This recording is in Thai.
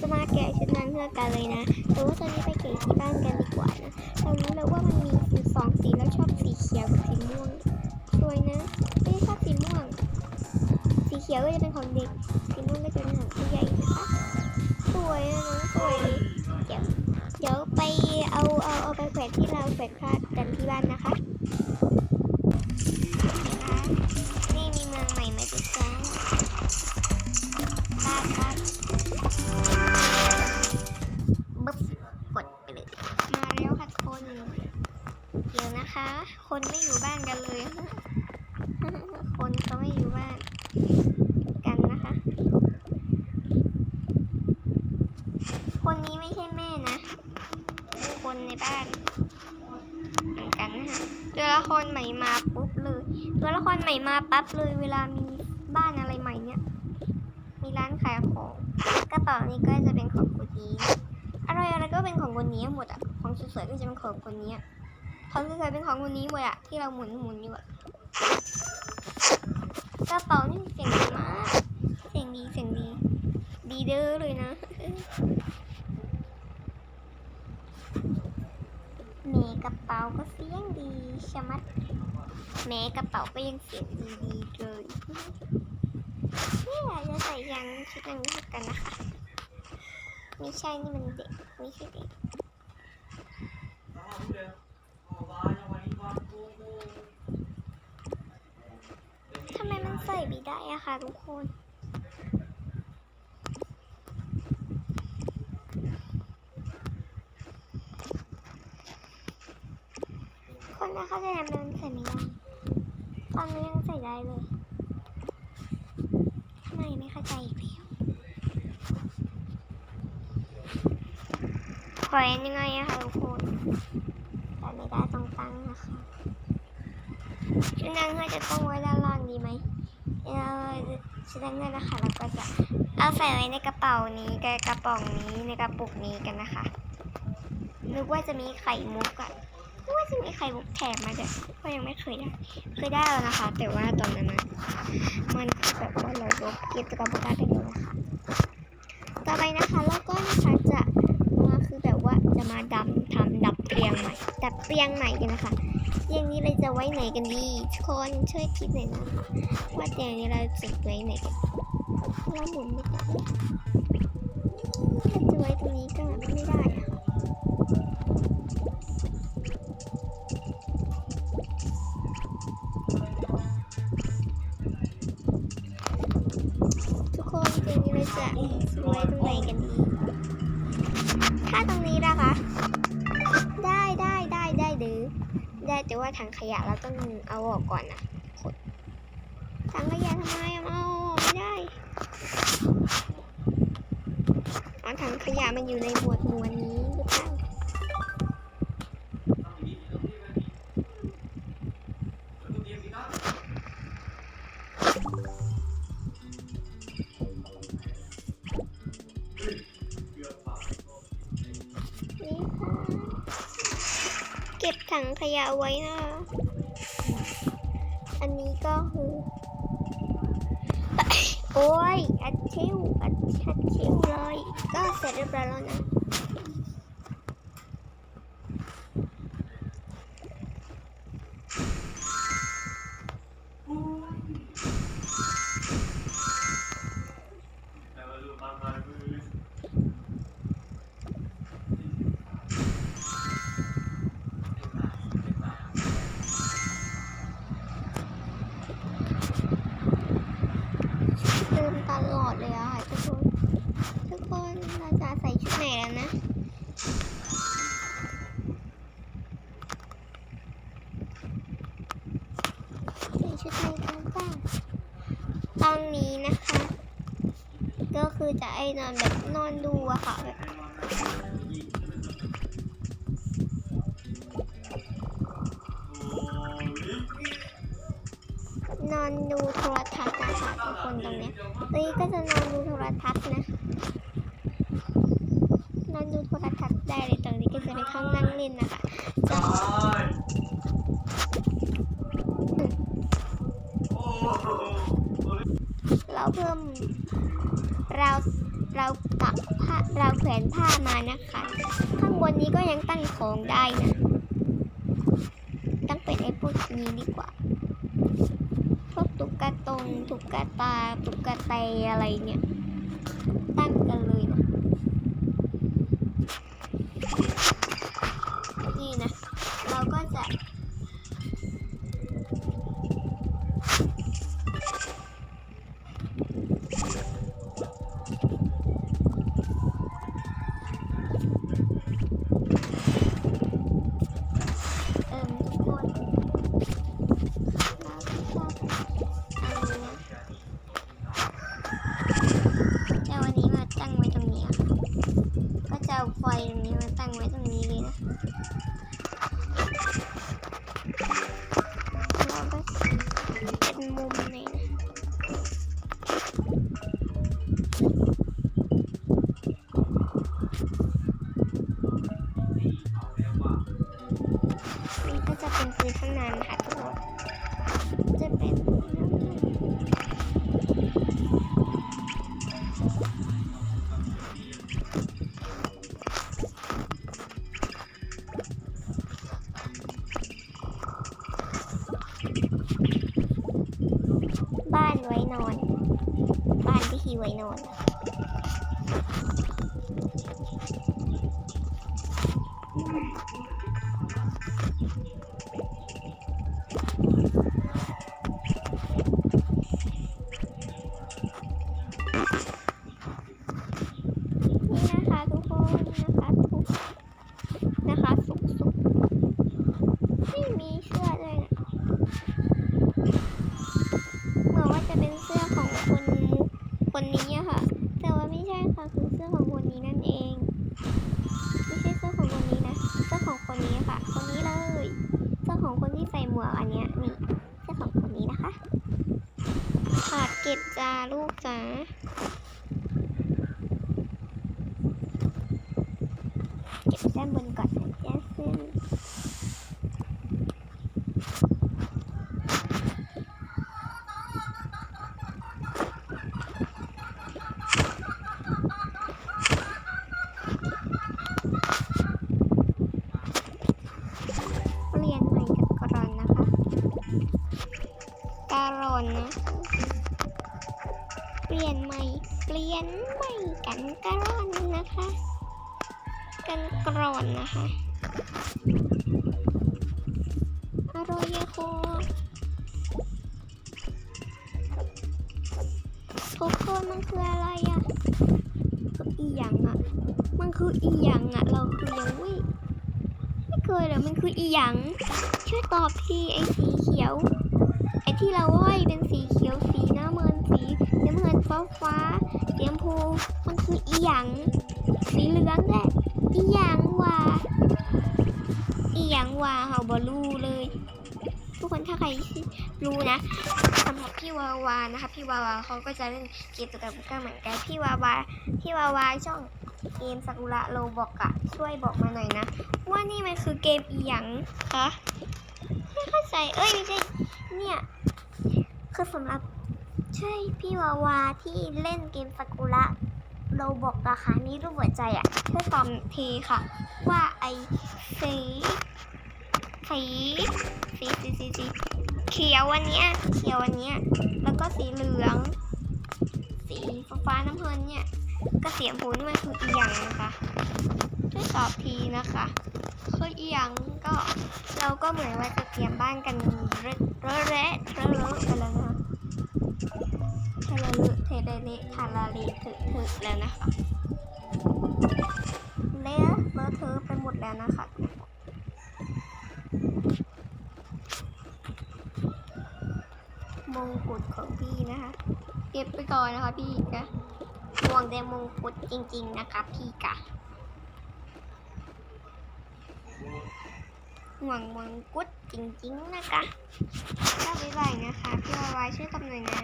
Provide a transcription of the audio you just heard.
จะมาแกะชุดนั้นเพื่อกันเลยนะแต่ว่าตอนนี้ไปแกะที่บ้านกันดีกว่านะเรารู้แล้วว่ามันมีอยู่สองสีแล้วชอบสีเขียวกับสีม่วงสวยนะไม่ชอบสีม่วง สีเขียวก็จะเป็นของเด็ก สีม่วงก็จะเป็นของผู้ใหญ่นะคะสวยนะน้องสวยเดี๋ยวเดี๋ยวไปเอาเอาเอาไปแขวนที่เราแขวนคาดกันที่บ้านนะคะ นะคะ คนไม่อยู่บ้านกันเลย คนเขาไม่อยู่บ้านกันนะคะ คนนี้ไม่ใช่แม่นะเป็นคนในบ้านเหมือนกันนะคะตัวละครใหม่มาปุ๊บเลย ตัวละครใหม่มาปั๊บเลย เวลามีบ้านอะไรใหม่เนี่ย มีร้านขายของกระเป๋านี้ก็จะเป็นของคนนี้อะไรอะไรก็เป็นของคนนี้หมดอะของสวยๆก็จะเป็นของคนนี้ ของสวยเป็นของคนนี้หมดอะที่เราหมุนหมุนอยู่อะกระเป๋านี่เสียงดีมากเสียงดีเสียงดี ดีเด้อเลยนะแม่กระเป๋าก็เสียงดีชะมัดแม่กระเป๋าก็ยังเสียงดีดีเลยนี่ยจะใส่ยังชุดนั้กันนะคะไม่ใช่นี่มันเด็กไม่ใช่เด็ก ทำไมมันใส่ไม่ได้อะคะทุกคนคนนะเขาจะทำมันใส่ไม่ได้ตอนนี้ยังใส่ได้เลยทำไมไม่เข้าใจอีกแล้วขวนยังไงอะคะทุกคน ไม่ได้ตรงตั้งนะคะชุดนั้นก็จะต้องไว้ด้านล่างดีไหมเออชุดนั้นเนี่ยนะคะเราก็จะเอาใส่ไว้ในกระเป๋านี้กับกระป๋องนี้ในกระปุกนี้กันนะคะนึกว่าจะมีไข่มุกอะนึกว่าจะมีใครบุกแถมมาเดี๋ยวก็ยังไม่เคยได้เคยได้แล้วนะคะ แต่ว่าตอนนั้นนะมันแบบว่าเราลบกิจกรรมได้ไปเลยนะคะ ต่อไปนะคะแล้วก็นะคะจะ จะมาดับทำดับเตียงใหม่ดับเตียงใหม่กันนะคะเตียงนี้เราจะไว้ไหนกันดีทุกคนช่วยคิดหน่อยนะคะว่าเตียงนี้เราจะไว้ไหนกันเราหมุนไม่ได้ถ้าจะไว้ตรงนี้ก็ไม่ได้อะ ว่าถังขยะเราต้องเอาออกก่อนนะขนถังขยะทำไมอะเอาออกไม่ได้อ๋อถังขยะมันอยู่ในหมวดหมู่อันนี้หรือเปล่า ถังขยะไว้นะอันนี้ก็คือ โอ้ยอัดชิวอัดชัดชิวเลย ก็เสร็จเรียบร้อยแล้วนะ แบบนอนดูอะค่ะแบบนอนดูโทรทัศน์นะคะทุกคนตรงเนี้ยตรงนี้ก็จะนอนดูโทรทัศน์นะนอนดูโทรทัศน์ได้เลยตรงนี้ก็จะเป็นห้องนั่งเล่นนะคะจะเราเพิ่มราว เราปักผ้า เราแขวนผ้ามานะคะ ข้างบนนี้ก็ยังตั้งของได้นะ ตั้งเป็นไอ้พวกนี้ดีกว่า พวกตุ๊กตาตรงตุ๊กตาตุ๊กแตอะไรเนี่ย ตั้งกันเลย ไว้ตรงนี้เลยนะเราก็เป็นมุมเลยนะนี่ก็จะเป็นพื้นข้างในนะคะทุกคนจะ บ้านที่ จ๋าเก็บด้านบนก่อนนะจ๊ะซึ่งเปลี่ยนใหม่กันก่อนนะคะกรอนนะ ลี่ยนใหม่ เปลี่ยนใหม่กันกรอนนะคะ กันกรอนนะคะอร่อยอะโคทุกคนมันคืออะไรอะคืออีหยังอะมันคืออีหยังอะเราคือยังไม่ไม่เคยเลยมันคืออีหยังช่วยตอบทีไอ้สีเขียว ไอ้ที่เราห้อยเป็นสีน้ำเงินสีน้ำเงิน ฟ้าฟ้าๆสีชมพูมันคืออีหยังสีเหลืองแหละอีหยังว่าอีหยังว่าเฮาบอรู้เลย ทุกคนถ้าใครรู้นะสำหรับพี่วาวานะคะพี่วาวาเขาก็จะเล่นเกมตัวกับก็เหมือนกันพี่วาวาพี่วาวาช่องเกมซากุระโลบอกอะช่วยบอกมาหน่อยนะ ว่านี่มันคือเกมอีหยังคะไม่เข้าใจเอ้ยไม่ใช่เนี่ยคือสำหรับ ใช่พี่วาวาที่เล่นเกมซากุระเราบอกราคานี้รูปหัวใจอะช่วยตอบทีค่ะ ว่าไอ้สีสีสีสีสีสีเขียววันเนี้ยเขียววันเนี้ยแล้วก็สีเหลือง สีฟ้าฟาน้ำเงินเนี่ยกระเสียมพูนี่มันคืออีหยังนะคะช่วยตอบทีนะคะคืออีหยังก็เราก็เหมือนว่าจะเตรียมบ้านกันเระเระเระเระเระกันแล้วนะ คะเทเลลุเทเลเลทาราลีถึกถึกแล้วนะคะเละเลอะเทอะไปหมดแล้วนะคะมงกุฎของพี่นะคะ เก็บไปก่อนนะคะพี่กะห่วงแต่มงกุฎจริง ๆ นะคะพี่กะห่วงมงกุฎจริง ๆ นะคะก็บ๊ายบายนะคะ พี่วาวายช่วยตอบหน่อยนะ